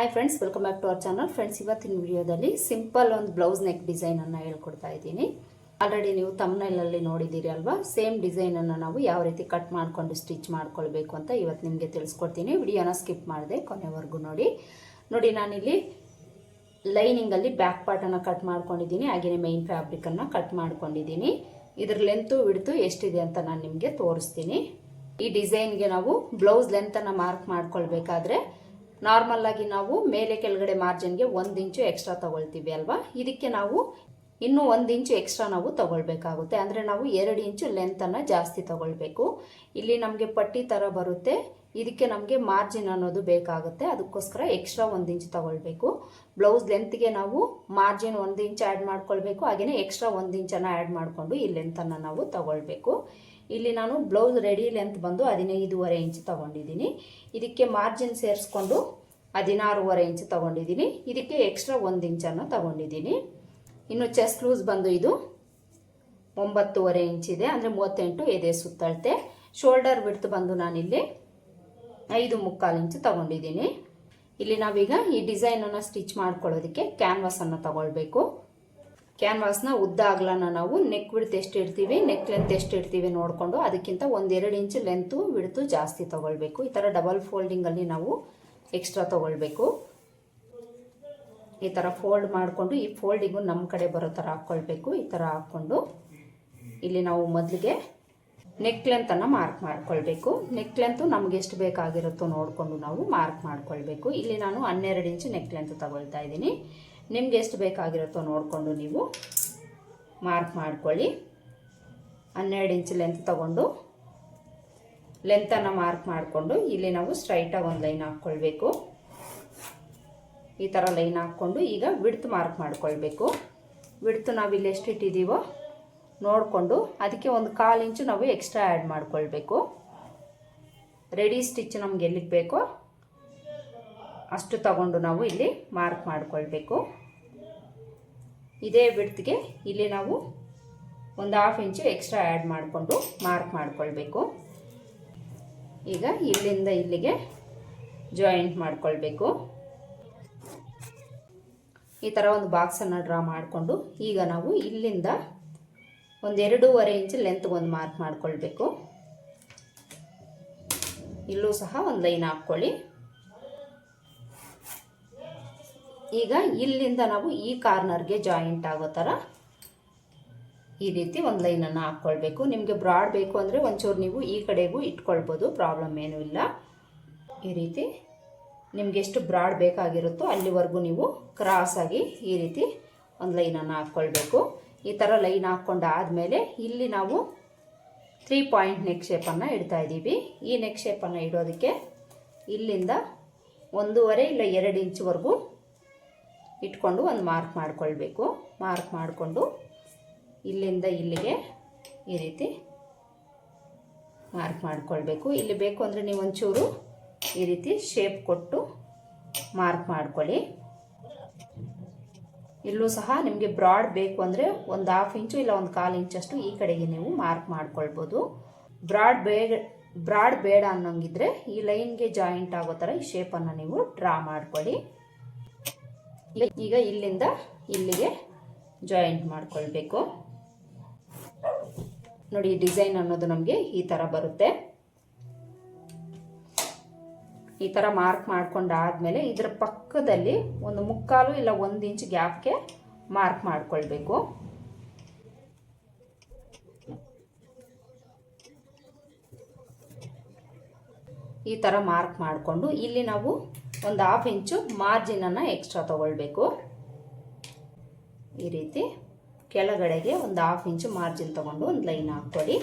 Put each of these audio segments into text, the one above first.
Hi friends welcome back to our channel friends ಇವತ್ತಿನ ವಿಡಿಯೋದಲ್ಲಿ simple ಒಂದು ಬ್ಲೌಸ್ ನೆಕ್ ಡಿಸೈನನ್ನು ಹೇಳ್ಕೊಡ್ತಾ ಇದ್ದೀನಿ. ಆಲ್ರೆಡಿ ನೀವು ತಮ್ನೈಲಲ್ಲಿ ನೋಡಿದ್ದೀರಿ ಅಲ್ವಾ? ಸೇಮ್ ಡಿಸೈನನ್ನು ನಾವು ಯಾವ ರೀತಿ ಕಟ್ ಮಾಡಿಕೊಂಡು ಸ್ಟಿಚ್ ಮಾಡ್ಕೊಳ್ಬೇಕು ಅಂತ ಇವತ್ತು ನಿಮಗೆ ತಿಳಿಸ್ಕೊಡ್ತೀನಿ. ವಿಡಿಯೋನ ಸ್ಕಿಪ್ ಮಾಡಿದೆ, ಕೊನೆವರೆಗೂ ನೋಡಿ. ನೋಡಿ, ನಾನಿಲ್ಲಿ ಲೈನಿಂಗಲ್ಲಿ ಬ್ಯಾಕ್ ಪಾರ್ಟನ್ನು ಕಟ್ ಮಾಡ್ಕೊಂಡಿದ್ದೀನಿ ಹಾಗೆಯೇ ಮೈನ್ ಫ್ಯಾಬ್ರಿಕನ್ನು ಕಟ್ ಮಾಡ್ಕೊಂಡಿದ್ದೀನಿ. ಇದ್ರ ಲೆಂತು ಹಿಡಿದು ಎಷ್ಟಿದೆ ಅಂತ ನಾನು ನಿಮಗೆ ತೋರಿಸ್ತೀನಿ. ಈ ಡಿಸೈನ್ಗೆ ನಾವು ಬ್ಲೌಸ್ ಲೆಂತನ್ನು ಮಾರ್ಕ್ ಮಾಡ್ಕೊಳ್ಬೇಕಾದ್ರೆ ನಾರ್ಮಲ್ ಆಗಿ ನಾವು ಮೇಲೆ ಕೆಳಗಡೆ ಮಾರ್ಜಿನ್ಗೆ ಒಂದು ಇಂಚು ಎಕ್ಸ್ಟ್ರಾ ತಗೊಳ್ತೀವಿ ಅಲ್ವಾ? ಇದಕ್ಕೆ ನಾವು ಇನ್ನೂ ಒಂದು ಇಂಚು ಎಕ್ಸ್ಟ್ರಾ ನಾವು ತಗೊಳ್ಬೇಕಾಗುತ್ತೆ. ಅಂದರೆ ನಾವು ಎರಡು ಇಂಚು ಲೆಂತನ್ನು ಜಾಸ್ತಿ ತಗೊಳ್ಬೇಕು. ಇಲ್ಲಿ ನಮಗೆ ಪಟ್ಟಿ ಥರ ಬರುತ್ತೆ. ಇದಕ್ಕೆ ನಮಗೆ ಮಾರ್ಜಿನ್ ಅನ್ನೋದು ಬೇಕಾಗುತ್ತೆ. ಅದಕ್ಕೋಸ್ಕರ ಎಕ್ಸ್ಟ್ರಾ ಒಂದು ಇಂಚು ತಗೊಳ್ಬೇಕು. ಬ್ಲೌಸ್ ಲೆಂತ್ಗೆ ನಾವು ಮಾರ್ಜಿನ್ ಒಂದು ಇಂಚು ಆ್ಯಡ್ ಮಾಡ್ಕೊಳ್ಬೇಕು. ಹಾಗೆಯೇ ಎಕ್ಸ್ಟ್ರಾ ಒಂದು ಇಂಚನ್ನು ಆ್ಯಡ್ ಮಾಡಿಕೊಂಡು ಈ ಲೆಂತನ್ನು ನಾವು ತಗೊಳ್ಬೇಕು. ಇಲ್ಲಿ ನಾನು ಬ್ಲೌಸ್ ರೆಡಿ ಲೆಂತ್ ಬಂದು ಹದಿನೈದುವರೆ ಇಂಚು ತಗೊಂಡಿದ್ದೀನಿ. ಇದಕ್ಕೆ ಮಾರ್ಜಿನ್ ಸೇರಿಸ್ಕೊಂಡು ಹದಿನಾರೂವರೆ ಇಂಚು ತಗೊಂಡಿದ್ದೀನಿ. ಇದಕ್ಕೆ ಎಕ್ಸ್ಟ್ರಾ ಒಂದು ಇಂಚನ್ನು ತಗೊಂಡಿದ್ದೀನಿ. ಇನ್ನು ಚೆಸ್ಟ್ ಲೂಸ್ ಬಂದು ಇದು ಒಂಬತ್ತೂವರೆ ಇಂಚಿದೆ ಅಂದರೆ ಮೂವತ್ತೆಂಟು ಎದೆ ಸುತ್ತಳತೆ. ಶೋಲ್ಡರ್ ಬಿಡ್ತು ಬಂದು ನಾನಿಲ್ಲಿ ಐದು ಮುಕ್ಕಾಲು ಇಂಚು ತಗೊಂಡಿದ್ದೀನಿ. ಇಲ್ಲಿ ನಾವೀಗ ಈ ಡಿಸೈನನ್ನು ಸ್ಟಿಚ್ ಮಾಡ್ಕೊಳ್ಳೋದಕ್ಕೆ ಕ್ಯಾನ್ವಾಸನ್ನು ತಗೊಳ್ಬೇಕು. ಕ್ಯಾನ್ವಾಸ್ನ ಉದ್ದ ಅಗಲನ ನಾವು ನೆಕ್ ಬಿಡ್ತು ಎಷ್ಟು ಇಡ್ತೀವಿ ನೆಕ್ ಲೆಂತ್ ಎಷ್ಟು ಇಡ್ತೀವಿ ನೋಡಿಕೊಂಡು ಅದಕ್ಕಿಂತ ಒಂದೆರಡು ಇಂಚು ಲೆಂತು ಬಿಡ್ತು ಜಾಸ್ತಿ ತೊಗೊಳ್ಬೇಕು. ಈ ಥರ ಡಬಲ್ ಫೋಲ್ಡಿಂಗಲ್ಲಿ ನಾವು ಎಕ್ಸ್ಟ್ರಾ ತಗೊಳ್ಬೇಕು. ಈ ಥರ ಫೋಲ್ಡ್ ಮಾಡಿಕೊಂಡು, ಈ ಫೋಲ್ಡಿಗೂ ನಮ್ಮ ಕಡೆ ಬರೋ ಥರ ಹಾಕ್ಕೊಳ್ಬೇಕು ಈ ಥರ ಹಾಕ್ಕೊಂಡು. ಇಲ್ಲಿ ನಾವು ಮೊದಲಿಗೆ ನೆಕ್ ಲೆಂತನ್ನು ಮಾರ್ಕ್ ಮಾಡ್ಕೊಳ್ಬೇಕು. ನೆಕ್ ಲೆಂತು ನಮ್ಗೆ ಎಷ್ಟು ಬೇಕಾಗಿರುತ್ತೋ ನೋಡಿಕೊಂಡು ನಾವು ಮಾರ್ಕ್ ಮಾಡ್ಕೊಳ್ಬೇಕು. ಇಲ್ಲಿ ನಾನು ಹನ್ನೆರಡು ಇಂಚು ನೆಕ್ ಲೆಂತ್ ತಗೊಳ್ತಾ ಇದ್ದೀನಿ. ನಿಮ್ಗೆ ಎಷ್ಟು ಬೇಕಾಗಿರುತ್ತೋ ನೋಡಿಕೊಂಡು ನೀವು ಮಾರ್ಕ್ ಮಾಡ್ಕೊಳ್ಳಿ. ಹನ್ನೆರಡು ಇಂಚು ಲೆಂತ್ ತಗೊಂಡು ಲೆಂತನ್ನು ಮಾರ್ಕ್ ಮಾಡಿಕೊಂಡು ಇಲ್ಲಿ ನಾವು ಸ್ಟ್ರೈಟಾಗಿ ಒಂದು ಲೈನ್ ಹಾಕ್ಕೊಳ್ಬೇಕು. ಈ ಥರ ಲೈನ್ ಹಾಕ್ಕೊಂಡು ಈಗ ವಿಡ್ತ್ ಮಾರ್ಕ್ ಮಾಡಿಕೊಳ್ಬೇಕು. ವಿಡ್ತ್ ನಾವು ಇಲ್ಲಿ ಎಷ್ಟು ಇಟ್ಟಿದ್ದೀವೋ ನೋಡಿಕೊಂಡು ಅದಕ್ಕೆ ಒಂದು ಕಾಲು ಇಂಚು ನಾವು ಎಕ್ಸ್ಟ್ರಾ ಆ್ಯಡ್ ಮಾಡಿಕೊಳ್ಬೇಕು. ರೆಡಿ ಸ್ಟಿಚ್ ನಮ್ಗೆ ಎಲ್ಲಿಗೆ ಬೇಕೋ ಅಷ್ಟು ತಗೊಂಡು ನಾವು ಇಲ್ಲಿ ಮಾರ್ಕ್ ಮಾಡಿಕೊಳ್ಬೇಕು. ಇದೇ ಬಿಡ್ತಿಗೆ ಇಲ್ಲಿ ನಾವು ಒಂದು ಹಾಫ್ ಇಂಚು ಎಕ್ಸ್ಟ್ರಾ ಆ್ಯಡ್ ಮಾಡಿಕೊಂಡು ಮಾರ್ಕ್ ಮಾಡ್ಕೊಳ್ಬೇಕು. ಈಗ ಇಲ್ಲಿಂದ ಇಲ್ಲಿಗೆ ಜಾಯಿಂಟ್ ಮಾಡ್ಕೊಳ್ಬೇಕು. ಈ ಥರ ಒಂದು ಬಾಕ್ಸನ್ನು ಡ್ರಾ ಮಾಡಿಕೊಂಡು ಈಗ ನಾವು ಇಲ್ಲಿಂದ ಒಂದು ಎರಡೂವರೆ ಇಂಚ್ ಲೆಂತ್ಗೆ ಒಂದು ಮಾರ್ಕ್ ಮಾಡಿಕೊಳ್ಬೇಕು. ಇಲ್ಲೂ ಸಹ ಒಂದು ಲೈನ್ ಹಾಕ್ಕೊಳ್ಳಿ. ಈಗ ಇಲ್ಲಿಂದ ನಾವು ಈ ಕಾರ್ನರ್ಗೆ ಜಾಯಿಂಟ್ ಆಗೋ ಥರ ಈ ರೀತಿ ಒಂದು ಲೈನನ್ನು ಹಾಕ್ಕೊಳ್ಬೇಕು ನಿಮಗೆ ಬ್ರಾಡ್ ಬೇಕು ಅಂದರೆ ಒಂಚೂರು ನೀವು ಈ ಕಡೆಗೂ ಇಟ್ಕೊಳ್ಬೋದು ಪ್ರಾಬ್ಲಮ್ ಏನೂ ಇಲ್ಲ. ಈ ರೀತಿ ನಿಮ್ಗೆ ಎಷ್ಟು ಬ್ರಾಡ್ ಬೇಕಾಗಿರುತ್ತೋ ಅಲ್ಲಿವರೆಗೂ ನೀವು ಕ್ರಾಸಾಗಿ ಈ ರೀತಿ ಒಂದು ಲೈನನ್ನು ಹಾಕ್ಕೊಳ್ಬೇಕು ಈ ಥರ ಲೈನ್ ಹಾಕ್ಕೊಂಡಾದಮೇಲೆ ಇಲ್ಲಿ ನಾವು ತ್ರೀ ಪಾಯಿಂಟ್ ನೆಕ್ ಶೇಪನ್ನು ಇಡ್ತಾ ಇದ್ದೀವಿ. ಈ ನೆಕ್ ಶೇಪನ್ನು ಇಡೋದಕ್ಕೆ ಇಲ್ಲಿಂದ ಒಂದೂವರೆ ಇಲ್ಲ ಎರಡು ಇಂಚ್ವರೆಗೂ ಇಟ್ಕೊಂಡು ಒಂದು ಮಾರ್ಕ್ ಮಾಡ್ಕೊಳ್ಬೇಕು. ಮಾರ್ಕ್ ಮಾಡಿಕೊಂಡು ಇಲ್ಲಿಂದ ಇಲ್ಲಿಗೆ ಈ ರೀತಿ ಮಾರ್ಕ್ ಮಾಡಿಕೊಳ್ಬೇಕು. ಇಲ್ಲಿ ಬೇಕು ಅಂದರೆ ನೀವು ಒಂಚೂರು ಈ ರೀತಿ ಶೇಪ್ ಕೊಟ್ಟು ಮಾರ್ಕ್ ಮಾಡ್ಕೊಳ್ಳಿ. ಇಲ್ಲೂ ಸಹ ನಿಮಗೆ ಬ್ರಾಡ್ ಬೇಕು ಅಂದರೆ ಒಂದು ಹಾಫ್ ಇಂಚು ಇಲ್ಲ ಒಂದು ಕಾಲು ಇಂಚಷ್ಟು ಈ ಕಡೆಗೆ ನೀವು ಮಾರ್ಕ್ ಮಾಡ್ಕೊಳ್ಬೋದು. ಬ್ರಾಡ್ ಬೇಗ ಬ್ರಾಡ್ ಬೇಡ ಅನ್ನೋಂಗಿದ್ರೆ ಈ ಲೈನ್ಗೆ ಜಾಯಿಂಟ್ ಆಗೋ ಥರ ಈ ಶೇಪನ್ನು ನೀವು ಡ್ರಾ ಮಾಡ್ಕೊಳ್ಳಿ. ಈಗ ಇಲ್ಲಿಂದ ಇಲ್ಲಿಗೆ ಜಾಯಿಂಟ್ ಮಾಡ್ಕೊಳ್ಬೇಕು. ನೋಡಿ ಡಿಸೈನ್ ಅನ್ನೋದು ನಮಗೆ ಈ ಥರ ಬರುತ್ತೆ. ಈ ಥರ ಮಾರ್ಕ್ ಮಾಡ್ಕೊಂಡಾದ್ಮೇಲೆ ಇದರ ಪಕ್ಕದಲ್ಲಿ ಒಂದು ಮುಕ್ಕಾಲು ಇಲ್ಲ ಒಂದು ಇಂಚ್ ಗ್ಯಾಪ್ಗೆ ಮಾರ್ಕ್ ಮಾಡ್ಕೊಳ್ಬೇಕು. ಈ ಥರ ಮಾರ್ಕ್ ಮಾಡಿಕೊಂಡು ಇಲ್ಲಿ ನಾವು ಒಂದು ಹಾಫ್ ಇಂಚು ಮಾರ್ಜಿನನ್ನು ಎಕ್ಸ್ಟ್ರಾ ತಗೊಳ್ಬೇಕು. ಈ ರೀತಿ. ಕೆಳಗಡೆಗೆ ಒಂದು ಹಾಫ್ ಇಂಚು ಮಾರ್ಜಿನ್ ತೊಗೊಂಡು ಒಂದು ಲೈನ್ ಹಾಕ್ಕೊಡಿ.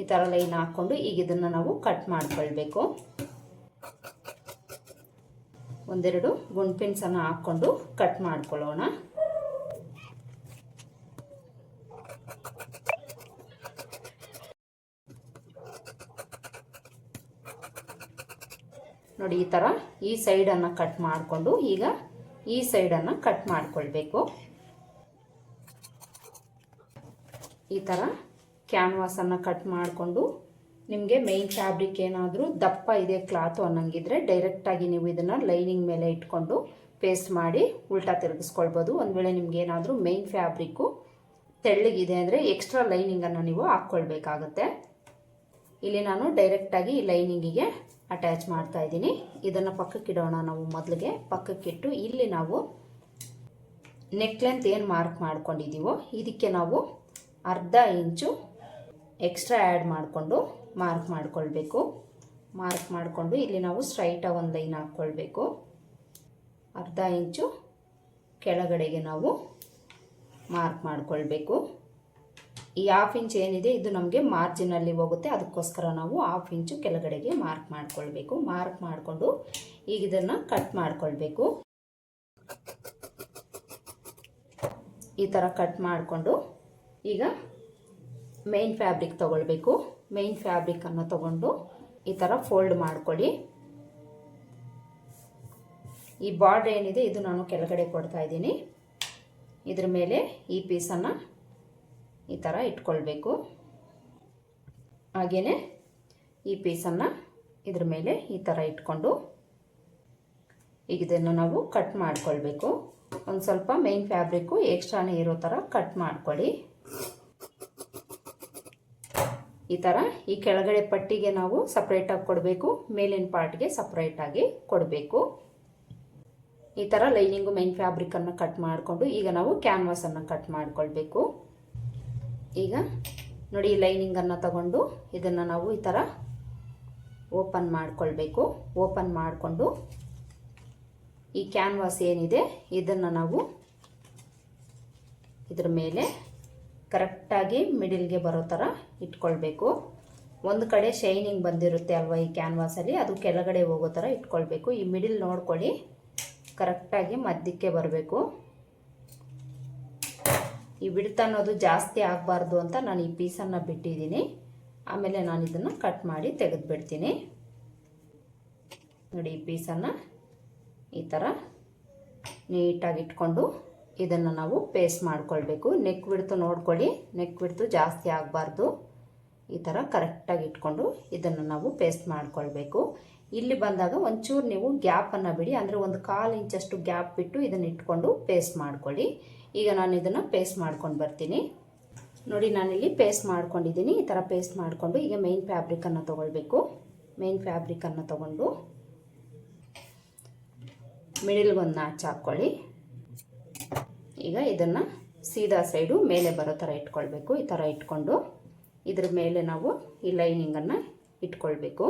ಈ ಥರ ಲೈನ್ ಹಾಕ್ಕೊಂಡು ಈಗ ಇದನ್ನು ನಾವು ಕಟ್ ಮಾಡ್ಕೊಳ್ಬೇಕು. ಒಂದೆರಡು ಗುಂಡ್ಪಿನ್ಸನ್ನು ಹಾಕ್ಕೊಂಡು ಕಟ್ ಮಾಡ್ಕೊಳ್ಳೋಣ. ನೋಡಿ ಈ ಥರ ಈ ಸೈಡನ್ನು ಕಟ್ ಮಾಡಿಕೊಂಡು ಈಗ ಈ ಸೈಡನ್ನು ಕಟ್ ಮಾಡಿಕೊಳ್ಬೇಕು. ಈ ಥರ ಕ್ಯಾನ್ವಾಸನ್ನು ಕಟ್ ಮಾಡಿಕೊಂಡು ನಿಮಗೆ ಮೇಯ್ನ್ ಫ್ಯಾಬ್ರಿಕ್ ಏನಾದರೂ ದಪ್ಪ ಇದೆ ಕ್ಲಾತು ಅನ್ನಂಗಿದ್ರೆ ಡೈರೆಕ್ಟಾಗಿ ನೀವು ಇದನ್ನು ಲೈನಿಂಗ್ ಮೇಲೆ ಇಟ್ಕೊಂಡು ಪೇಸ್ಟ್ ಮಾಡಿ ಉಲ್ಟಾ ತಿರುಗಿಸ್ಕೊಳ್ಬೋದು. ಒಂದು ವೇಳೆ ನಿಮ್ಗೆ ಏನಾದರೂ ಮೇಯ್ನ್ ಫ್ಯಾಬ್ರಿಕ್ಕು ತೆಳ್ಳಗಿದೆ ಅಂದರೆ ಎಕ್ಸ್ಟ್ರಾ ಲೈನಿಂಗನ್ನು ನೀವು ಹಾಕ್ಕೊಳ್ಬೇಕಾಗತ್ತೆ. ಇಲ್ಲಿ ನಾನು ಡೈರೆಕ್ಟಾಗಿ ಈ ಲೈನಿಂಗಿಗೆ ಅಟ್ಯಾಚ್ ಮಾಡ್ತಾ ಇದ್ದೀನಿ. ಇದನ್ನು ಪಕ್ಕಕ್ಕಿಡೋಣ ನಾವು ಮೊದಲಿಗೆ. ಪಕ್ಕಕ್ಕಿಟ್ಟು ಇಲ್ಲಿ ನಾವು ನೆಕ್ ಲೆಂತ್ ಏನು ಮಾರ್ಕ್ ಮಾಡ್ಕೊಂಡಿದ್ದೀವೋ ಇದಕ್ಕೆ ನಾವು ಅರ್ಧ ಇಂಚು ಎಕ್ಸ್ಟ್ರಾ ಆ್ಯಡ್ ಮಾಡಿಕೊಂಡು ಮಾರ್ಕ್ ಮಾಡಿಕೊಳ್ಬೇಕು. ಮಾರ್ಕ್ ಮಾಡಿಕೊಂಡು ಇಲ್ಲಿ ನಾವು ಸ್ಟ್ರೈಟಾಗಿ ಒಂದು ಲೈನ್ ಹಾಕ್ಕೊಳ್ಬೇಕು. ಅರ್ಧ ಇಂಚು ಕೆಳಗಡೆಗೆ ನಾವು ಮಾರ್ಕ್ ಮಾಡಿಕೊಳ್ಬೇಕು. ಈ ಹಾಫ್ ಇಂಚ್ ಏನಿದೆ, ಇದು ನಮಗೆ ಮಾರ್ಜಿನಲ್ಲಿ ಹೋಗುತ್ತೆ. ಅದಕ್ಕೋಸ್ಕರ ನಾವು ಹಾಫ್ ಇಂಚು ಕೆಳಗಡೆಗೆ ಮಾರ್ಕ್ ಮಾಡಿಕೊಳ್ಬೇಕು. ಮಾರ್ಕ್ ಮಾಡಿಕೊಂಡು ಈಗ ಇದನ್ನು ಕಟ್ ಮಾಡಿಕೊಳ್ಬೇಕು. ಈ ಥರ ಕಟ್ ಮಾಡಿಕೊಂಡು ಈಗ ಮೇನ್ ಫ್ಯಾಬ್ರಿಕ್ ತಗೊಳ್ಬೇಕು. ಮೇನ್ ಫ್ಯಾಬ್ರಿಕನ್ನು ತಗೊಂಡು ಈ ಥರ ಫೋಲ್ಡ್ ಮಾಡ್ಕೊಳ್ಳಿ. ಈ ಬಾರ್ಡ್ರ್ ಏನಿದೆ, ಇದು ನಾನು ಕೆಳಗಡೆ ಕೊಡ್ತಾ ಇದ್ದೀನಿ. ಇದ್ರ ಮೇಲೆ ಈ ಪೀಸನ್ನು ಈ ಥರ ಇಟ್ಕೊಳ್ಬೇಕು. ಹಾಗೆಯೇ ಈ ಪೀಸನ್ನು ಇದ್ರ ಮೇಲೆ ಈ ಥರ ಇಟ್ಕೊಂಡು ಈಗ ಇದನ್ನು ನಾವು ಕಟ್ ಮಾಡ್ಕೊಳ್ಬೇಕು. ಒಂದು ಸ್ವಲ್ಪ ಮೇನ್ ಫ್ಯಾಬ್ರಿಕ್ಕು ಎಕ್ಸ್ಟ್ರಾನೇ ಇರೋ ಥರ ಕಟ್ ಮಾಡ್ಕೊಳ್ಳಿ. ಈ ಥರ ಈ ಕೆಳಗಡೆ ಪಟ್ಟಿಗೆ ನಾವು ಸಪ್ರೇಟಾಗಿ ಕೊಡಬೇಕು, ಮೇಲಿನ ಪಾರ್ಟ್ಗೆ ಸಪ್ರೇಟಾಗಿ ಕೊಡಬೇಕು. ಈ ಥರ ಲೈನಿಂಗು ಮೈನ್ ಫ್ಯಾಬ್ರಿಕನ್ನು ಕಟ್ ಮಾಡಿಕೊಂಡು ಈಗ ನಾವು ಕ್ಯಾನ್ವಾಸನ್ನು ಕಟ್ ಮಾಡಿಕೊಳ್ಬೇಕು. ಈಗ ನೋಡಿ ಈ ಲೈನಿಂಗನ್ನು ತಗೊಂಡು ಇದನ್ನು ನಾವು ಈ ಥರ ಓಪನ್ ಮಾಡಿಕೊಳ್ಬೇಕು. ಓಪನ್ ಮಾಡಿಕೊಂಡು ಈ ಕ್ಯಾನ್ವಾಸ್ ಏನಿದೆ, ಇದನ್ನು ನಾವು ಇದ್ರ ಮೇಲೆ ಕರೆಕ್ಟಾಗಿ ಮಿಡಿಲ್ಗೆ ಬರೋ ಥರ ಇಟ್ಕೊಳ್ಬೇಕು. ಒಂದು ಕಡೆ ಶೈನಿಂಗ್ ಬಂದಿರುತ್ತೆ ಅಲ್ವಾ ಈ ಕ್ಯಾನ್ವಾಸಲ್ಲಿ? ಅದು ಕೆಳಗಡೆ ಹೋಗೋ ಥರ ಇಟ್ಕೊಳ್ಬೇಕು. ಈ ಮಿಡಿಲ್ ನೋಡ್ಕೊಳ್ಳಿ. ಕರೆಕ್ಟಾಗಿ ಮಧ್ಯಕ್ಕೆ ಬರಬೇಕು. ಈ ಬಿಡ್ತ ಅನ್ನೋದು ಜಾಸ್ತಿ ಆಗಬಾರ್ದು ಅಂತ ನಾನು ಈ ಪೀಸನ್ನು ಬಿಟ್ಟಿದ್ದೀನಿ. ಆಮೇಲೆ ನಾನು ಇದನ್ನು ಕಟ್ ಮಾಡಿ ತೆಗೆದುಬಿಡ್ತೀನಿ. ನೋಡಿ ಈ ಪೀಸನ್ನು ಈ ಥರ ನೀಟಾಗಿ ಇಟ್ಕೊಂಡು ಇದನ್ನು ನಾವು ಪೇಸ್ಟ್ ಮಾಡ್ಕೊಳ್ಬೇಕು. ನೆಕ್ ಬಿಡ್ತು ನೋಡ್ಕೊಳ್ಳಿ. ನೆಕ್ ಬಿಡ್ತು ಜಾಸ್ತಿ ಆಗಬಾರ್ದು. ಈ ಥರ ಕರೆಕ್ಟಾಗಿ ಇಟ್ಕೊಂಡು ಇದನ್ನು ನಾವು ಪೇಸ್ಟ್ ಮಾಡ್ಕೊಳ್ಬೇಕು. ಇಲ್ಲಿ ಬಂದಾಗ ಒಂಚೂರು ನೀವು ಗ್ಯಾಪನ್ನು ಬಿಡಿ. ಅಂದರೆ ಒಂದು ಕಾಲು ಇಂಚಷ್ಟು ಗ್ಯಾಪ್ ಬಿಟ್ಟು ಇದನ್ನು ಇಟ್ಕೊಂಡು ಪೇಸ್ಟ್ ಮಾಡ್ಕೊಳ್ಳಿ. ಈಗ ನಾನು ಇದನ್ನು ಪೇಸ್ಟ್ ಮಾಡ್ಕೊಂಡು ಬರ್ತೀನಿ. ನೋಡಿ ನಾನಿಲ್ಲಿ ಪೇಸ್ಟ್ ಮಾಡ್ಕೊಂಡಿದ್ದೀನಿ. ಈ ಥರ ಪೇಸ್ಟ್ ಮಾಡಿಕೊಂಡು ಈಗ ಮೇನ್ ಫ್ಯಾಬ್ರಿಕನ್ನು ತೊಗೊಳ್ಬೇಕು. ಮೇನ್ ಫ್ಯಾಬ್ರಿಕನ್ನು ತೊಗೊಂಡು ಮಿಡಿಲ್ಗೊಂದು ನಾಚ್ ಹಾಕ್ಕೊಳ್ಳಿ. ಈಗ ಇದನ್ನು ಸೀದಾ ಸೈಡು ಮೇಲೆ ಬರೋ ಥರ ಇಟ್ಕೊಳ್ಬೇಕು, ಈ ಥರ ಇಟ್ಕೊಂಡು ಇದ್ರ ಮೇಲೆ ನಾವು ಈ ಲೈನಿಂಗನ್ನು ಇಟ್ಕೊಳ್ಬೇಕು.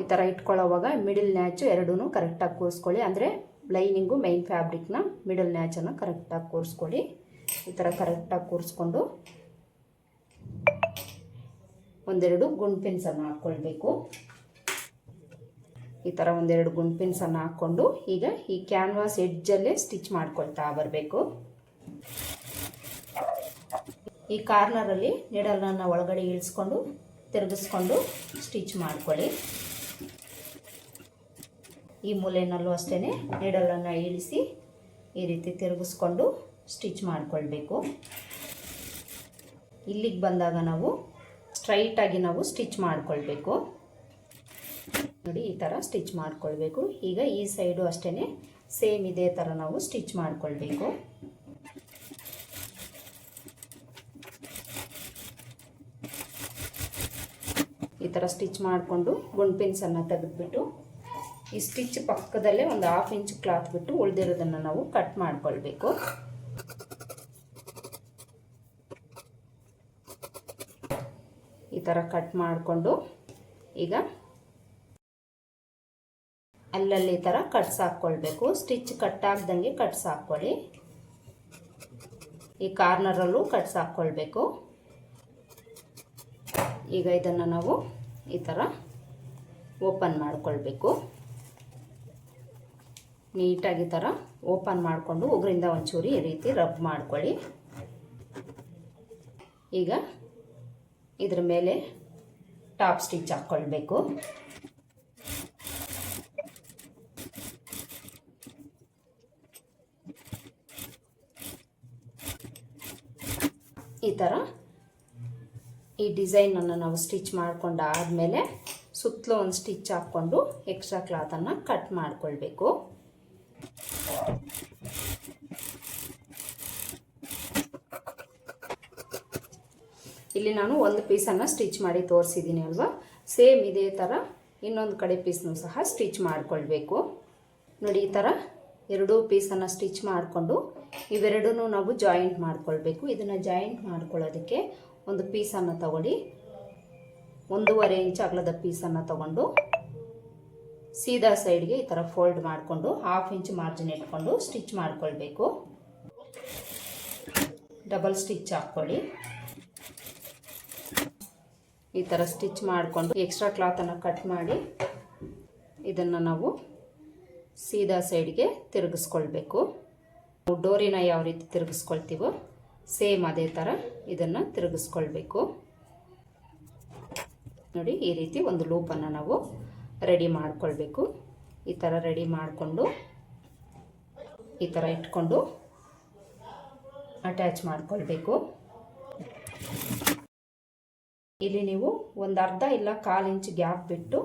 ಈ ಥರ ಇಟ್ಕೊಳ್ಳೋವಾಗ ಮಿಡಿಲ್ ನ್ಯಾಚು ಎರಡೂ ಕರೆಕ್ಟಾಗಿ ಕೂರಿಸ್ಕೊಳ್ಳಿ. ಅಂದರೆ ಲೈನಿಂಗು ಮೈನ್ ಫ್ಯಾಬ್ರಿಕ್ನ ಮಿಡಲ್ ನ್ಯಾಚನ್ನು ಕರೆಕ್ಟಾಗಿ ಕೂರಿಸ್ಕೊಳ್ಳಿ. ಈ ಥರ ಕರೆಕ್ಟಾಗಿ ಕೂರಿಸ್ಕೊಂಡು ಒಂದೆರಡು ಗುಂಡ್ ಪಿನ್ಸನ್ನು ಹಾಕ್ಕೊಳ್ಬೇಕು. ಈ ಥರ ಒಂದೆರಡು ಗುಂಡ್ಪಿನ್ಸನ್ನು ಹಾಕ್ಕೊಂಡು ಈಗ ಈ ಕ್ಯಾನ್ವಾಸ್ ಎಡ್ಜಲ್ಲೇ ಸ್ಟಿಚ್ ಮಾಡ್ಕೊಳ್ತಾ ಬರಬೇಕು. ಈ ಕಾರ್ನರಲ್ಲಿ ನೀಡಲನ್ನು ಒಳಗಡೆ ಇಳಿಸ್ಕೊಂಡು, ತಿರುಗಿಸ್ಕೊಂಡು ಸ್ಟಿಚ್ ಮಾಡ್ಕೊಳ್ಳಿ. ಈ ಮೂಲೆಯಲ್ಲೂ ಅಷ್ಟೇ ನೀಡಲನ್ನು ಇಳಿಸಿ ಈ ರೀತಿ ತಿರುಗಿಸ್ಕೊಂಡು ಸ್ಟಿಚ್ ಮಾಡಿಕೊಳ್ಬೇಕು. ಇಲ್ಲಿಗೆ ಬಂದಾಗ ನಾವು ಸ್ಟ್ರೈಟಾಗಿ ನಾವು ಸ್ಟಿಚ್ ಮಾಡಿಕೊಳ್ಬೇಕು. ನೋಡಿ, ಈ ಥರ ಸ್ಟಿಚ್ ಮಾಡ್ಕೊಳ್ಬೇಕು. ಈಗ ಈ ಸೈಡು ಅಷ್ಟೇ ಸೇಮ್ ಇದೇ ಥರ ನಾವು ಸ್ಟಿಚ್ ಮಾಡ್ಕೊಳ್ಬೇಕು. ಈ ಥರ ಸ್ಟಿಚ್ ಮಾಡಿಕೊಂಡು ಗುಂಡ್ಪಿನ್ಸನ್ನು ತೆಗೆದುಬಿಟ್ಟು, ಈ ಸ್ಟಿಚ್ ಪಕ್ಕದಲ್ಲೇ ಒಂದು ಹಾಫ್ ಇಂಚ್ ಕ್ಲಾತ್ ಬಿಟ್ಟು ಉಳಿದಿರೋದನ್ನು ನಾವು ಕಟ್ ಮಾಡ್ಕೊಳ್ಬೇಕು. ಈ ಥರ ಕಟ್ ಮಾಡಿಕೊಂಡು ಈಗ ಅಲ್ಲಲ್ಲಿ ಥರ ಕಟ್ಸ್ ಹಾಕ್ಕೊಳ್ಬೇಕು. ಸ್ಟಿಚ್ ಕಟ್ ಆಗ್ದಂಗೆ ಕಟ್ಸ್ ಹಾಕ್ಕೊಳ್ಳಿ. ಈ ಕಾರ್ನರಲ್ಲೂ ಕಟ್ಸ್ ಹಾಕ್ಕೊಳ್ಬೇಕು. ಈಗ ಇದನ್ನು ನಾವು ಈ ಥರ ಓಪನ್ ಮಾಡಿಕೊಳ್ಬೇಕು. ನೀಟಾಗಿ ಥರ ಓಪನ್ ಮಾಡಿಕೊಂಡು ಉಗ್ರಿಂದ ಒಂಚೂರು ಈ ರೀತಿ ರಬ್ ಮಾಡ್ಕೊಳ್ಳಿ. ಈಗ ಇದ್ರ ಮೇಲೆ ಟಾಪ್ ಸ್ಟಿಚ್ ಹಾಕ್ಕೊಳ್ಬೇಕು. ಈ ಥರ ಈ ಡಿಸೈನನ್ನು ನಾವು ಸ್ಟಿಚ್ ಮಾಡ್ಕೊಂಡು ಆದಮೇಲೆ ಸುತ್ತಲೂ ಒಂದು ಸ್ಟಿಚ್ ಹಾಕ್ಕೊಂಡು ಎಕ್ಸ್ಟ್ರಾ ಕ್ಲಾತನ್ನು ಕಟ್ ಮಾಡಿಕೊಳ್ಬೇಕು. ಇಲ್ಲಿ ನಾನು ಒಂದು ಪೀಸನ್ನು ಸ್ಟಿಚ್ ಮಾಡಿ ತೋರಿಸಿದ್ದೀನಿ ಅಲ್ವಾ? ಸೇಮ್ ಇದೇ ಥರ ಇನ್ನೊಂದು ಕಡೆ ಪೀಸ್ನೂ ಸಹ ಸ್ಟಿಚ್ ಮಾಡಿಕೊಳ್ಬೇಕು. ನೋಡಿ ಈ ಥರ ಎರಡೂ ಪೀಸನ್ನು ಸ್ಟಿಚ್ ಮಾಡಿಕೊಂಡು ಇವೆರಡೂ ನಾವು ಜಾಯಿಂಟ್ ಮಾಡ್ಕೊಳ್ಬೇಕು. ಇದನ್ನು ಜಾಯಿಂಟ್ ಮಾಡ್ಕೊಳ್ಳೋದಕ್ಕೆ ಒಂದು ಪೀಸನ್ನು ತಗೊಳ್ಳಿ. ಒಂದೂವರೆ ಇಂಚ್ ಅಗಲದ ಪೀಸನ್ನು ತಗೊಂಡು ಸೀದಾ ಸೈಡ್ಗೆ ಈ ಥರ ಫೋಲ್ಡ್ ಮಾಡಿಕೊಂಡು ಹಾಫ್ ಇಂಚ್ ಮಾರ್ಜಿನ್ ಇಟ್ಕೊಂಡು ಸ್ಟಿಚ್ ಮಾಡ್ಕೊಳ್ಬೇಕು. ಡಬಲ್ ಸ್ಟಿಚ್ ಹಾಕ್ಕೊಳ್ಳಿ. ಈ ಥರ ಸ್ಟಿಚ್ ಮಾಡಿಕೊಂಡು ಎಕ್ಸ್ಟ್ರಾ ಕ್ಲಾತನ್ನು ಕಟ್ ಮಾಡಿ ಇದನ್ನು ನಾವು ಸೀದಾ ಸೈಡ್ಗೆ ತಿರುಗಿಸ್ಕೊಳ್ಬೇಕು. ಡೋರಿನ ಯಾವ ರೀತಿ ತಿರುಗಿಸ್ಕೊಳ್ತೀವೋ ಸೇಮ್ ಅದೇ ಥರ ಇದನ್ನು ತಿರುಗಿಸ್ಕೊಳ್ಬೇಕು. ನೋಡಿ, ಈ ರೀತಿ ಒಂದು ಲೂಪನ್ನು ನಾವು ರೆಡಿ ಮಾಡಿಕೊಳ್ಬೇಕು. ಈ ಥರ ರೆಡಿ ಮಾಡಿಕೊಂಡು, ಈ ಥರ ಇಟ್ಕೊಂಡು ಅಟ್ಯಾಚ್ ಮಾಡಿಕೊಳ್ಬೇಕು. ಇಲ್ಲಿ ನೀವು ಒಂದು ಅರ್ಧ ಇಲ್ಲ ಕಾಲು ಇಂಚ್ ಗ್ಯಾಪ್ ಬಿಟ್ಟು,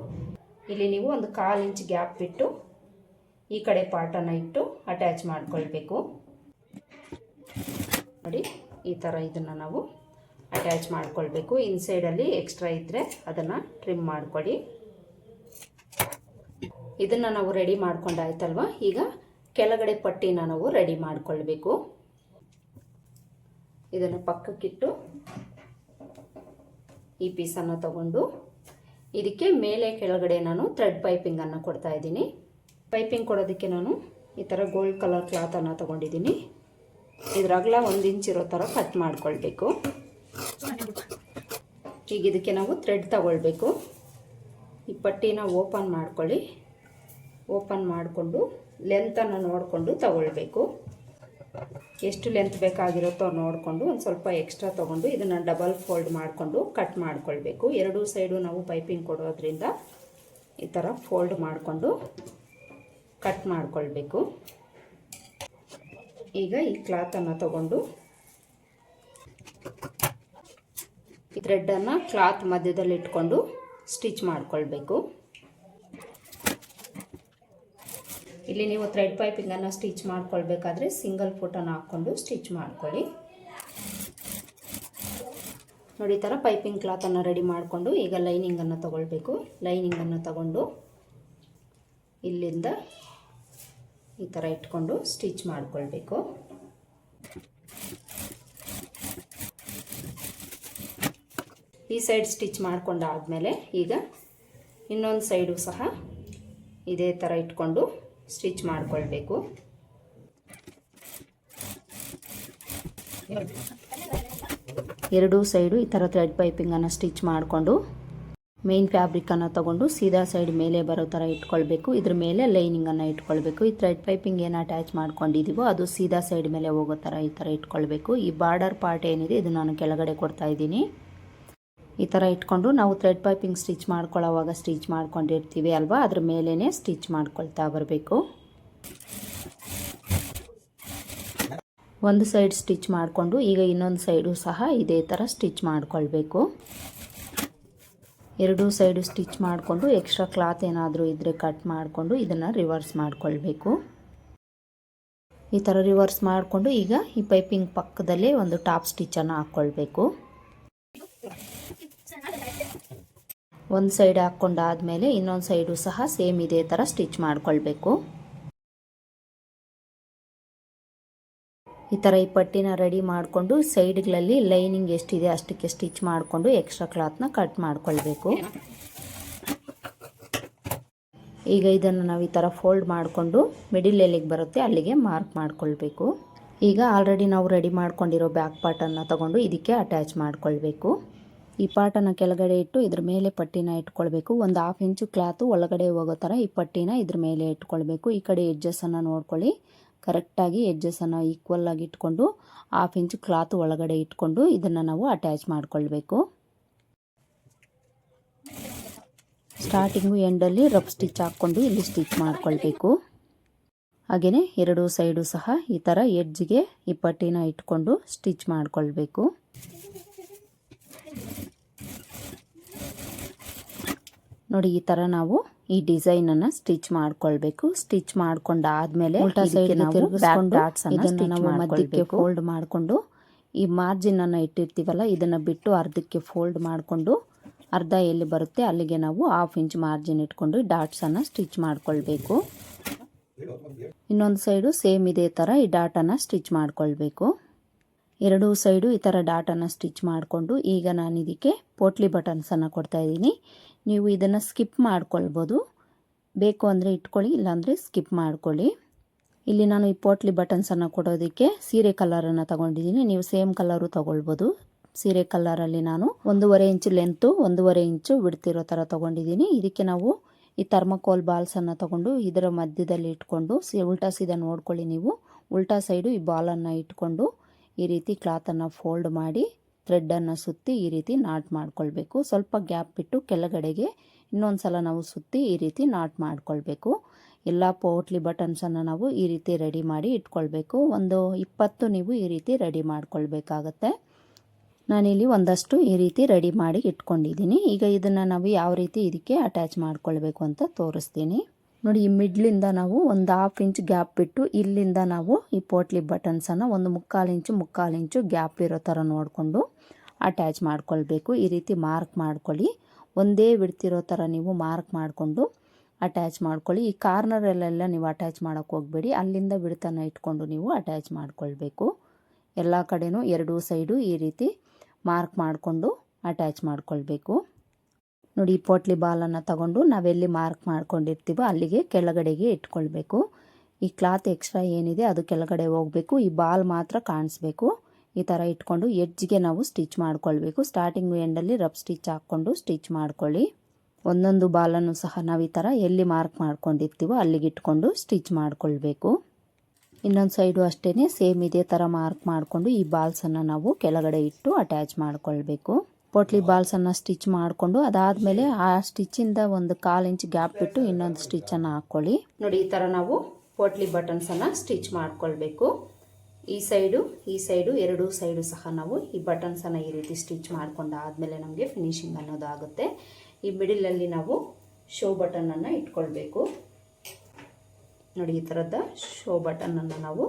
ಇಲ್ಲಿ ನೀವು ಒಂದು ಕಾಲು ಇಂಚ್ ಗ್ಯಾಪ್ ಬಿಟ್ಟು ಈ ಕಡೆ ಪಾರ್ಟನ್ನು ಇಟ್ಟು ಅಟ್ಯಾಚ್ ಮಾಡ್ಕೊಳ್ಬೇಕು. ನೋಡಿ, ಈ ಥರ ಇದನ್ನು ನಾವು ಅಟ್ಯಾಚ್ ಮಾಡ್ಕೊಳ್ಬೇಕು. ಇನ್ಸೈಡಲ್ಲಿ ಎಕ್ಸ್ಟ್ರಾ ಇದ್ದರೆ ಅದನ್ನು ಟ್ರಿಮ್ ಮಾಡಿಕೊಡಿ. ಇದನ್ನು ನಾವು ರೆಡಿ ಮಾಡ್ಕೊಂಡಾಯ್ತಲ್ವ ಈಗ ಕೆಳಗಡೆ ಪಟ್ಟಿನ ನಾವು ರೆಡಿ ಮಾಡ್ಕೊಳ್ಬೇಕು. ಇದನ್ನು ಪಕ್ಕಕ್ಕಿಟ್ಟು ಈ ಪೀಸನ್ನು ತಗೊಂಡು, ಇದಕ್ಕೆ ಮೇಲೆ ಕೆಳಗಡೆ ನಾನು ಥ್ರೆಡ್ ಪೈಪಿಂಗನ್ನು ಕೊಡ್ತಾ ಇದ್ದೀನಿ. ಪೈಪಿಂಗ್ ಕೊಡೋದಕ್ಕೆ ನಾನು ಈ ಥರ ಗೋಲ್ಡ್ ಕಲರ್ ಕ್ಲಾತನ್ನು ತೊಗೊಂಡಿದ್ದೀನಿ. ಇದ್ರಾಗಲ ಒಂದು ಇಂಚ್ ಇರೋ ಥರ ಕಟ್ ಮಾಡ್ಕೊಳ್ಬೇಕು. ಈಗ ಇದಕ್ಕೆ ನಾವು ಥ್ರೆಡ್ ತಗೊಳ್ಬೇಕು. ಈ ಪಟ್ಟಿನ ಓಪನ್ ಮಾಡ್ಕೊಳ್ಳಿ. ಓಪನ್ ಮಾಡಿಕೊಂಡು ಲೆಂತನ್ನು ನೋಡಿಕೊಂಡು ತಗೊಳ್ಬೇಕು. ಎಷ್ಟು ಲೆಂತ್ ಬೇಕಾಗಿರುತ್ತೋ ನೋಡಿಕೊಂಡು ಒಂದು ಸ್ವಲ್ಪ ಎಕ್ಸ್ಟ್ರಾ ತೊಗೊಂಡು ಇದನ್ನು ಡಬಲ್ ಫೋಲ್ಡ್ ಮಾಡಿಕೊಂಡು ಕಟ್ ಮಾಡ್ಕೊಳ್ಬೇಕು. ಎರಡೂ ಸೈಡು ನಾವು ಪೈಪಿಂಗ್ ಕೊಡೋದ್ರಿಂದ ಈ ಥರ ಫೋಲ್ಡ್ ಮಾಡಿಕೊಂಡು ಕಟ್ ಮಾಡಿಕೊಳ್ಬೇಕು. ಈಗ ಈ ಕ್ಲಾತನ್ನು ತಗೊಂಡು ಥ್ರೆಡ್ಡನ್ನು ಕ್ಲಾತ್ ಮಧ್ಯದಲ್ಲಿ ಇಟ್ಕೊಂಡು ಸ್ಟಿಚ್ ಮಾಡಿಕೊಳ್ಬೇಕು. ಇಲ್ಲಿ ನೀವು ಥ್ರೆಡ್ ಪೈಪಿಂಗನ್ನು ಸ್ಟಿಚ್ ಮಾಡ್ಕೊಳ್ಬೇಕಾದ್ರೆ ಸಿಂಗಲ್ ಫೋಟೋನ ಹಾಕ್ಕೊಂಡು ಸ್ಟಿಚ್ ಮಾಡ್ಕೊಳ್ಳಿ. ನೋಡಿ, ಈ ಥರ ಪೈಪಿಂಗ್ ಕ್ಲಾತನ್ನು ರೆಡಿ ಮಾಡಿಕೊಂಡು ಈಗ ಲೈನಿಂಗನ್ನು ತಗೊಳ್ಬೇಕು. ಲೈನಿಂಗನ್ನು ತಗೊಂಡು ಇಲ್ಲಿಂದ ಈ ಥರ ಇಟ್ಕೊಂಡು ಸ್ಟಿಚ್ ಮಾಡಿಕೊಳ್ಬೇಕು. ಈ ಸೈಡ್ ಸ್ಟಿಚ್ ಮಾಡಿಕೊಂಡಾದಮೇಲೆ ಈಗ ಇನ್ನೊಂದು ಸೈಡು ಸಹ ಇದೇ ಥರ ಇಟ್ಕೊಂಡು ಸ್ಟಿಚ್ ಮಾಡಿಕೊಳ್ಬೇಕು. ಎರಡೂ ಸೈಡು ಈ ಥರ ಥ್ರೆಡ್ ಪೈಪಿಂಗನ್ನು ಸ್ಟಿಚ್ ಮಾಡಿಕೊಂಡು ಮೇನ್ ಫ್ಯಾಬ್ರಿಕನ್ನು ತಗೊಂಡು ಸೀದಾ ಸೈಡ್ ಮೇಲೆ ಬರೋ ಥರ ಇಟ್ಕೊಳ್ಬೇಕು. ಇದ್ರ ಮೇಲೆ ಲೈನಿಂಗನ್ನು ಇಟ್ಕೊಳ್ಬೇಕು. ಈ ಥ್ರೆಡ್ ಪೈಪಿಂಗ್ ಏನು ಅಟ್ಯಾಚ್ ಮಾಡ್ಕೊಂಡಿದ್ದೀವೋ ಅದು ಸೀದಾ ಸೈಡ್ ಮೇಲೆ ಹೋಗೋ ಥರ ಈ ಥರ ಇಟ್ಕೊಳ್ಬೇಕು. ಈ ಬಾರ್ಡರ್ ಪಾರ್ಟ್ ಏನಿದೆ ಇದು ನಾನು ಕೆಳಗಡೆ ಕೊಡ್ತಾ ಇದ್ದೀನಿ. ಈ ಥರ ಇಟ್ಕೊಂಡು ನಾವು ಥ್ರೆಡ್ ಪೈಪಿಂಗ್ ಸ್ಟಿಚ್ ಮಾಡ್ಕೊಳ್ಳೋವಾಗ ಸ್ಟಿಚ್ ಮಾಡ್ಕೊಂಡಿರ್ತೀವಿ ಅಲ್ವಾ? ಅದ್ರ ಮೇಲೇ ಸ್ಟಿಚ್ ಮಾಡ್ಕೊಳ್ತಾ ಬರಬೇಕು. ಒಂದು ಸೈಡ್ ಸ್ಟಿಚ್ ಮಾಡಿಕೊಂಡು ಈಗ ಇನ್ನೊಂದು ಸೈಡು ಸಹ ಇದೇ ಥರ ಸ್ಟಿಚ್ ಮಾಡ್ಕೊಳ್ಬೇಕು. ಎರಡೂ ಸೈಡು ಸ್ಟಿಚ್ ಮಾಡಿಕೊಂಡು ಎಕ್ಸ್ಟ್ರಾ ಕ್ಲಾತ್ ಏನಾದರೂ ಇದ್ದರೆ ಕಟ್ ಮಾಡಿಕೊಂಡು ಇದನ್ನು ರಿವರ್ಸ್ ಮಾಡಿಕೊಳ್ಬೇಕು. ಈ ಥರ ರಿವರ್ಸ್ ಮಾಡಿಕೊಂಡು ಈಗ ಈ ಪೈಪಿಂಗ್ ಪಕ್ಕದಲ್ಲೇ ಒಂದು ಟಾಪ್ ಸ್ಟಿಚ್ಚನ್ನು ಹಾಕ್ಕೊಳ್ಬೇಕು ಒಂದು ಸೈಡ್ ಹಾಕ್ಕೊಂಡಾದ್ಮೇಲೆ ಇನ್ನೊಂದು ಸೈಡು ಸಹ ಸೇಮ್ ಇದೇ ಥರ ಸ್ಟಿಚ್ ಮಾಡ್ಕೊಳ್ಬೇಕು. ಈ ಥರ ಈ ಪಟ್ಟಿನ ರೆಡಿ ಮಾಡಿಕೊಂಡು ಸೈಡ್ಗಳಲ್ಲಿ ಲೈನಿಂಗ್ ಎಷ್ಟಿದೆ ಅಷ್ಟಕ್ಕೆ ಸ್ಟಿಚ್ ಮಾಡಿಕೊಂಡು ಎಕ್ಸ್ಟ್ರಾ ಕ್ಲಾತ್ನ ಕಟ್ ಮಾಡ್ಕೊಳ್ಬೇಕು. ಈಗ ಇದನ್ನು ನಾವು ಈ ಥರ ಫೋಲ್ಡ್ ಮಾಡಿಕೊಂಡು ಮಿಡಿಲ್ ಎಲ್ಲಿಗೆ ಬರುತ್ತೆ, ಅಲ್ಲಿಗೆ ಮಾರ್ಕ್ ಮಾಡ್ಕೊಳ್ಬೇಕು. ಈಗ ಆಲ್ರೆಡಿ ನಾವು ರೆಡಿ ಮಾಡ್ಕೊಂಡಿರೋ ಬ್ಯಾಕ್ ಪಾರ್ಟನ್ನು ತಗೊಂಡು ಇದಕ್ಕೆ ಅಟ್ಯಾಚ್ ಮಾಡ್ಕೊಳ್ಬೇಕು. ಈ ಪಾರ್ಟನ್ನು ಕೆಳಗಡೆ ಇಟ್ಟು ಇದ್ರ ಮೇಲೆ ಪಟ್ಟಿನ ಇಟ್ಕೊಳ್ಬೇಕು. ಒಂದು ಹಾಫ್ ಇಂಚು ಕ್ಲಾತು ಒಳಗಡೆ ಹೋಗೋ ಥರ ಈ ಪಟ್ಟಿನ ಇದ್ರ ಮೇಲೆ ಇಟ್ಕೊಳ್ಬೇಕು. ಈ ಕಡೆ ಎಡ್ಜಸ್ಸನ್ನು ನೋಡ್ಕೊಳ್ಳಿ. ಕರೆಕ್ಟಾಗಿ ಎಡ್ಜಸ್ಸನ್ನು ಈಕ್ವಲ್ ಆಗಿ ಇಟ್ಕೊಂಡು ಹಾಫ್ ಇಂಚ್ ಕ್ಲಾತ್ ಒಳಗಡೆ ಇಟ್ಕೊಂಡು ಇದನ್ನು ನಾವು ಅಟ್ಯಾಚ್ ಮಾಡಿಕೊಳ್ಬೇಕು. ಸ್ಟಾರ್ಟಿಂಗು ಎಂಡಲ್ಲಿ ರಫ್ ಸ್ಟಿಚ್ ಹಾಕ್ಕೊಂಡು ಇಲ್ಲಿ ಸ್ಟಿಚ್ ಮಾಡಿಕೊಳ್ಬೇಕು. ಹಾಗೆಯೇ ಎರಡು ಸೈಡು ಸಹ ಈ ಥರ ಎಡ್ಜ್ಗೆ ಈ ಪಟ್ಟಿನ ಇಟ್ಕೊಂಡು ಸ್ಟಿಚ್ ಮಾಡ್ಕೊಳ್ಬೇಕು. ನೋಡಿ ಈ ತರ ನಾವು ಈ ಡಿಸೈನ್ ಅನ್ನ ಸ್ಟಿಚ್ ಮಾಡ್ಕೊಳ್ಬೇಕು. ಸ್ಟಿಚ್ ಮಾಡ್ಕೊಂಡಾದ್ಮೇಲೆ ಆದ್ಮೇಲೆ ಸೈಡ್ ಇದನ್ನ ನಾವು ಮಧ್ಯಕ್ಕೆ ಫೋಲ್ಡ್ ಮಾಡಿಕೊಂಡು ಈ ಮಾರ್ಜಿನ್ ಅನ್ನ ಇಟ್ಟಿರ್ತೀವಲ್ಲ ಇದನ್ನ ಬಿಟ್ಟು ಅರ್ಧಕ್ಕೆ ಫೋಲ್ಡ್ ಮಾಡಿಕೊಂಡು ಅರ್ಧ ಎಲ್ಲಿ ಬರುತ್ತೆ ಅಲ್ಲಿಗೆ ನಾವು ಹಾಫ್ ಇಂಚ್ ಮಾರ್ಜಿನ್ ಇಟ್ಕೊಂಡು ಡಾಟ್ಸ್ ಅನ್ನ ಸ್ಟಿಚ್ ಮಾಡ್ಕೊಳ್ಬೇಕು. ಇನ್ನೊಂದು ಸೈಡು ಸೇಮ್ ಇದೇ ಥರ ಈ ಡಾಟನ್ನು ಸ್ಟಿಚ್ ಮಾಡ್ಕೊಳ್ಬೇಕು. ಎರಡೂ ಸೈಡು ಈ ಥರ ಡಾಟನ್ನು ಸ್ಟಿಚ್ ಮಾಡಿಕೊಂಡು ಈಗ ನಾನು ಇದಕ್ಕೆ ಪೋಟ್ಲಿ ಬಟನ್ಸನ್ನು ಕೊಡ್ತಾ ಇದ್ದೀನಿ. ನೀವು ಇದನ್ನು ಸ್ಕಿಪ್ ಮಾಡ್ಕೊಳ್ಬೋದು. ಬೇಕು ಅಂದರೆ ಇಟ್ಕೊಳ್ಳಿ, ಇಲ್ಲಾಂದರೆ ಸ್ಕಿಪ್ ಮಾಡ್ಕೊಳ್ಳಿ. ಇಲ್ಲಿ ನಾನು ಈ ಪೋಟ್ಲಿ ಬಟನ್ಸನ್ನು ಕೊಡೋದಕ್ಕೆ ಸೀರೆ ಕಲರನ್ನು ತಗೊಂಡಿದ್ದೀನಿ. ನೀವು ಸೇಮ್ ಕಲರು ತಗೊಳ್ಬೋದು. ಸೀರೆ ಕಲರಲ್ಲಿ ನಾನು ಒಂದೂವರೆ ಇಂಚು ಲೆಂತು ಒಂದೂವರೆ ಇಂಚು ಬಿಡ್ತಿರೋ ಥರ ತಗೊಂಡಿದ್ದೀನಿ. ಇದಕ್ಕೆ ನಾವು ಈ ಥರ್ಮಕೋಲ್ ಬಾಲ್ಸನ್ನು ತಗೊಂಡು ಇದರ ಮಧ್ಯದಲ್ಲಿ ಇಟ್ಕೊಂಡು, ಸಿ ಉಲ್ಟಾ ಸೀದಾ ನೋಡ್ಕೊಳ್ಳಿ ನೀವು. ಉಲ್ಟಾ ಸೈಡು ಈ ಬಾಲನ್ನು ಇಟ್ಕೊಂಡು ಈ ರೀತಿ ಕ್ಲಾತನ್ನು ಫೋಲ್ಡ್ ಮಾಡಿ ಥ್ರೆಡ್ಡನ್ನು ಸುತ್ತಿ ಈ ರೀತಿ ನಾಟ್ ಮಾಡ್ಕೊಳ್ಬೇಕು. ಸ್ವಲ್ಪ ಗ್ಯಾಪ್ ಬಿಟ್ಟು ಕೆಳಗಡೆಗೆ ಇನ್ನೊಂದು ಸಲ ನಾವು ಸುತ್ತಿ ಈ ರೀತಿ ನಾಟ್ ಮಾಡ್ಕೊಳ್ಬೇಕು. ಎಲ್ಲ ಪೋಟ್ಲಿ ಬಟನ್ಸನ್ನು ನಾವು ಈ ರೀತಿ ರೆಡಿ ಮಾಡಿ ಇಟ್ಕೊಳ್ಬೇಕು. ಒಂದು ಇಪ್ಪತ್ತು ನೀವು ಈ ರೀತಿ ರೆಡಿ ಮಾಡ್ಕೊಳ್ಬೇಕಾಗತ್ತೆ. ನಾನಿಲ್ಲಿ ಒಂದಷ್ಟು ಈ ರೀತಿ ರೆಡಿ ಮಾಡಿ ಇಟ್ಕೊಂಡಿದ್ದೀನಿ. ಈಗ ಇದನ್ನು ನಾವು ಯಾವ ರೀತಿ ಇದಕ್ಕೆ ಅಟ್ಯಾಚ್ ಮಾಡ್ಕೊಳ್ಬೇಕು ಅಂತ ತೋರಿಸ್ತೀನಿ. ನೋಡಿ, ಈ ಮಿಡ್ಲಿಂದ ನಾವು ಒಂದು ಹಾಫ್ ಇಂಚ್ ಗ್ಯಾಪ್ ಬಿಟ್ಟು ಇಲ್ಲಿಂದ ನಾವು ಈ ಪೋಟ್ಲಿ ಬಟನ್ಸನ್ನು ಒಂದು ಮುಕ್ಕಾಲು ಇಂಚು ಮುಕ್ಕಾಲು ಇಂಚು ಗ್ಯಾಪ್ ಇರೋ ಥರ ನೋಡಿಕೊಂಡು ಅಟ್ಯಾಚ್ ಮಾಡ್ಕೊಳ್ಬೇಕು. ಈ ರೀತಿ ಮಾರ್ಕ್ ಮಾಡ್ಕೊಳ್ಳಿ. ಒಂದೇ ಬಿಡ್ತಿರೋ ಥರ ನೀವು ಮಾರ್ಕ್ ಮಾಡಿಕೊಂಡು ಅಟ್ಯಾಚ್ ಮಾಡ್ಕೊಳ್ಳಿ. ಈ ಕಾರ್ನರಲ್ಲೆಲ್ಲ ನೀವು ಅಟ್ಯಾಚ್ ಮಾಡೋಕ್ಕೆ ಹೋಗಬೇಡಿ. ಅಲ್ಲಿಂದ ಬಿಡ್ತನ ಇಟ್ಕೊಂಡು ನೀವು ಅಟ್ಯಾಚ್ ಮಾಡ್ಕೊಳ್ಬೇಕು. ಎಲ್ಲ ಕಡೆನೂ ಎರಡೂ ಸೈಡು ಈ ರೀತಿ ಮಾರ್ಕ್ ಮಾಡಿಕೊಂಡು ಅಟ್ಯಾಚ್ ಮಾಡ್ಕೊಳ್ಬೇಕು. ನೋಡಿ ಈ ಪೋಟ್ಲಿ ಬಾಲನ್ನು ತಗೊಂಡು ನಾವೆಲ್ಲಿ ಮಾರ್ಕ್ ಮಾಡ್ಕೊಂಡಿರ್ತೀವೋ ಅಲ್ಲಿಗೆ ಕೆಳಗಡೆಗೆ ಇಟ್ಕೊಳ್ಬೇಕು. ಈ ಕ್ಲಾತ್ ಎಕ್ಸ್ಟ್ರಾ ಏನಿದೆ ಅದು ಕೆಳಗಡೆ ಹೋಗಬೇಕು. ಈ ಬಾಲ್ ಮಾತ್ರ ಕಾಣಿಸ್ಬೇಕು. ಈ ಥರ ಇಟ್ಕೊಂಡು ಎಡ್ಜ್ಗೆ ನಾವು ಸ್ಟಿಚ್ ಮಾಡ್ಕೊಳ್ಬೇಕು. ಸ್ಟಾರ್ಟಿಂಗ್ ಎಂಡಲ್ಲಿ ರಬ್ ಸ್ಟಿಚ್ ಹಾಕ್ಕೊಂಡು ಸ್ಟಿಚ್ ಮಾಡ್ಕೊಳ್ಳಿ. ಒಂದೊಂದು ಬಾಲನ್ನು ಸಹ ನಾವು ಈ ಥರ ಎಲ್ಲಿ ಮಾರ್ಕ್ ಮಾಡ್ಕೊಂಡಿರ್ತೀವೋ ಅಲ್ಲಿಗೆ ಇಟ್ಕೊಂಡು ಸ್ಟಿಚ್ ಮಾಡ್ಕೊಳ್ಬೇಕು. ಇನ್ನೊಂದು ಸೈಡು ಅಷ್ಟೇ ಸೇಮ್ ಇದೇ ಥರ ಮಾರ್ಕ್ ಮಾಡಿಕೊಂಡು ಈ ಬಾಲ್ಸನ್ನು ನಾವು ಕೆಳಗಡೆ ಇಟ್ಟು ಅಟ್ಯಾಚ್ ಮಾಡ್ಕೊಳ್ಬೇಕು. ಪೋಟ್ಲಿ ಬಾಲ್ಸನ್ನು ಸ್ಟಿಚ್ ಮಾಡಿಕೊಂಡು ಅದಾದಮೇಲೆ ಆ ಸ್ಟಿಚ್ಚಿಂದ ಒಂದು ಕಾಲು ಇಂಚ್ ಗ್ಯಾಪ್ ಬಿಟ್ಟು ಇನ್ನೊಂದು ಸ್ಟಿಚ್ಚನ್ನು ಹಾಕ್ಕೊಳ್ಳಿ. ನೋಡಿ, ಈ ಥರ ನಾವು ಪೋಟ್ಲಿ ಬಟನ್ಸನ್ನು ಸ್ಟಿಚ್ ಮಾಡಿಕೊಳ್ಬೇಕು. ಈ ಸೈಡು ಈ ಸೈಡು, ಎರಡೂ ಸೈಡು ಸಹ ನಾವು ಈ ಬಟನ್ಸನ್ನು ಈ ರೀತಿ ಸ್ಟಿಚ್ ಮಾಡಿಕೊಂಡು ಆದಮೇಲೆ ನಮಗೆ ಫಿನಿಶಿಂಗ್ ಅನ್ನೋದಾಗುತ್ತೆ. ಈ ಮಿಡಿಲಲ್ಲಿ ನಾವು ಶೋ ಬಟನನ್ನು ಇಟ್ಕೊಳ್ಬೇಕು. ನೋಡಿ, ಈ ಥರದ ಶೋ ಬಟನನ್ನು ನಾವು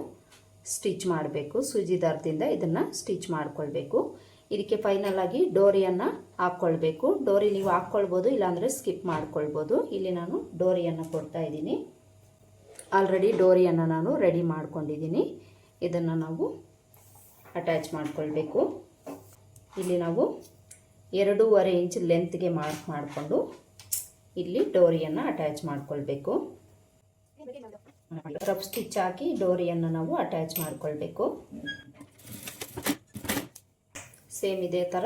ಸ್ಟಿಚ್ ಮಾಡಬೇಕು. ಸೂಜಿ ದಾರದಿಂದ ಇದನ್ನು ಸ್ಟಿಚ್ ಮಾಡ್ಕೊಳ್ಬೇಕು. ಇದಕ್ಕೆ ಫೈನಲ್ ಆಗಿ ಡೋರಿಯನ್ನು ಹಾಕ್ಕೊಳ್ಬೇಕು ಡೋರಿ ನೀವು ಹಾಕ್ಕೊಳ್ಬೋದು ಇಲ್ಲಾಂದರೆ ಸ್ಕಿಪ್ ಮಾಡ್ಕೊಳ್ಬೋದು. ಇಲ್ಲಿ ನಾನು ಡೋರಿಯನ್ನು ಕೊಡ್ತಾ ಇದ್ದೀನಿ. ಆಲ್ರೆಡಿ ಡೋರಿಯನ್ನು ನಾನು ರೆಡಿ ಮಾಡ್ಕೊಂಡಿದ್ದೀನಿ. ಇದನ್ನು ನಾವು ಅಟ್ಯಾಚ್ ಮಾಡಿಕೊಳ್ಬೇಕು. ಇಲ್ಲಿ ನಾವು ಎರಡೂವರೆ ಇಂಚ್ ಲೆಂತ್ಗೆ ಮಾರ್ಕ್ ಮಾಡಿಕೊಂಡು ಇಲ್ಲಿ ಡೋರಿಯನ್ನು ಅಟ್ಯಾಚ್ ಮಾಡಿಕೊಳ್ಬೇಕು. ರಫ್ ಸ್ಟಿಚ್ ಹಾಕಿ ಡೋರಿಯನ್ನು ನಾವು ಅಟ್ಯಾಚ್ ಮಾಡ್ಕೊಳ್ಬೇಕು. ಸೇಮ್ ಇದೇ ಥರ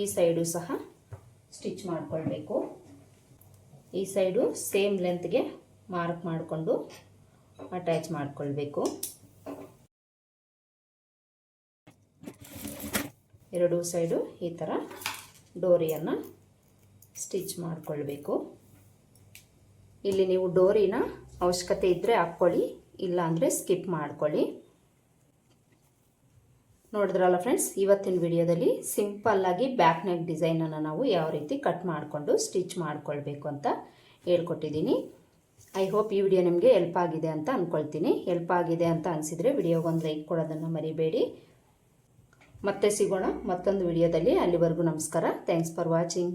ಈ ಸೈಡು ಸಹ ಸ್ಟಿಚ್ ಮಾಡಿಕೊಳ್ಬೇಕು. ಈ ಸೈಡು ಸೇಮ್ ಲೆಂತ್ಗೆ ಮಾರ್ಕ್ ಮಾಡಿಕೊಂಡು ಅಟ್ಯಾಚ್ ಮಾಡಿಕೊಳ್ಬೇಕು. ಎರಡು ಸೈಡು ಈ ಥರ ಡೋರಿಯನ್ನು ಸ್ಟಿಚ್ ಮಾಡಿಕೊಳ್ಬೇಕು. ಇಲ್ಲಿ ನೀವು ಡೋರಿನ ಅವಶ್ಯಕತೆ ಇದ್ದರೆ ಹಾಕ್ಕೊಳ್ಳಿ, ಇಲ್ಲಾಂದರೆ ಸ್ಕಿಪ್ ಮಾಡ್ಕೊಳ್ಳಿ. ನೋಡಿದ್ರಲ್ಲ ಫ್ರೆಂಡ್ಸ್ ಇವತ್ತಿನ ವಿಡಿಯೋದಲ್ಲಿ ಸಿಂಪಲ್ಲಾಗಿ ಬ್ಯಾಕ್ ನೆಕ್ ಡಿಸೈನನ್ನು ನಾವು ಯಾವ ರೀತಿ ಕಟ್ ಮಾಡಿಕೊಂಡು ಸ್ಟಿಚ್ ಮಾಡಿಕೊಳ್ಬೇಕು ಅಂತ ಹೇಳ್ಕೊಟ್ಟಿದ್ದೀನಿ. ಐ ಹೋಪ್ ಈ ವಿಡಿಯೋ ನಿಮಗೆ ಹೆಲ್ಪ್ ಆಗಿದೆ ಅಂತ ಅಂದ್ಕೊಳ್ತೀನಿ ಹೆಲ್ಪ್ ಆಗಿದೆ ಅಂತ ಅನಿಸಿದರೆ ವಿಡಿಯೋಗೊಂದು ಲೈಕ್ ಕೊಡೋದನ್ನು ಮರಿಬೇಡಿ. ಮತ್ತೆ ಸಿಗೋಣ ಮತ್ತೊಂದು ವಿಡಿಯೋದಲ್ಲಿ. ಅಲ್ಲಿವರೆಗೂ ನಮಸ್ಕಾರ. Thanks for watching